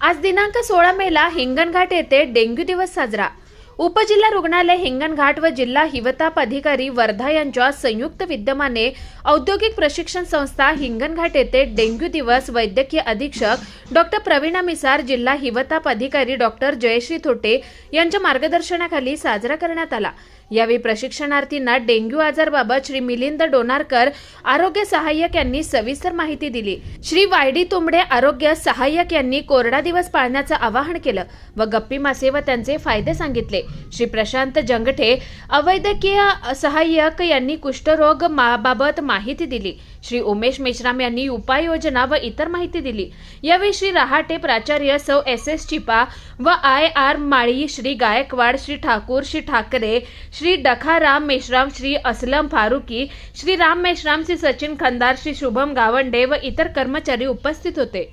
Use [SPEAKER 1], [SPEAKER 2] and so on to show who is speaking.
[SPEAKER 1] आज दिनांक सोळा मेला हिंगणघाट येथे डेंग्यू दिवस साजरा. उपजिल्हा रुग्णालय हिंगणघाट व जिल्हा हिवताप अधिकारी वर्धा यांच्या संयुक्त विद्यमाने औद्योगिक प्रशिक्षण संस्था हिंगणघाट येथे डेंग्यू दिवस वैद्यकीय अधीक्षक डॉक्टर प्रवीणा मिसार जिल्हा हिवताप अधिकारी डॉक्टर जयश्री थोटे यांच्या मार्गदर्शनाखाली साजरा करण्यात आला. यावेळी प्रशिक्षणार्थींना डेंग्यू आजारबाबत श्री मिलिंद डोनारकर आरोग्य सहाय्यक यांनी सविस्तर माहिती दिली. श्री वायडी तुंबडे आरोग्य सहाय्यक यांनी कोरडा दिवस पाळण्याचं आवाहन केलं व गप्पी मासे व त्यांचे फायदे सांगितले. श्री प्रशांत जंगठे अवैद्यकीय सहाय्यक यांनी कुष्ठरोग बाबत माहिती दिली. श्री उमेश मेश्राम यांनी उपाययोजना व इतर माहिती दिली. यावेळी श्री रहाटे प्राचार्य सौ एस एस चिपा व आय आर माळी श्री गायकवाड श्री ठाकूर श्री ठाकरे श्री डखाराम मेश्राम श्री असलम फारुकी श्री राम मेश्राम श्री सचिन खंदार श्री शुभम गावंडे व इतर कर्मचारी उपस्थित होते.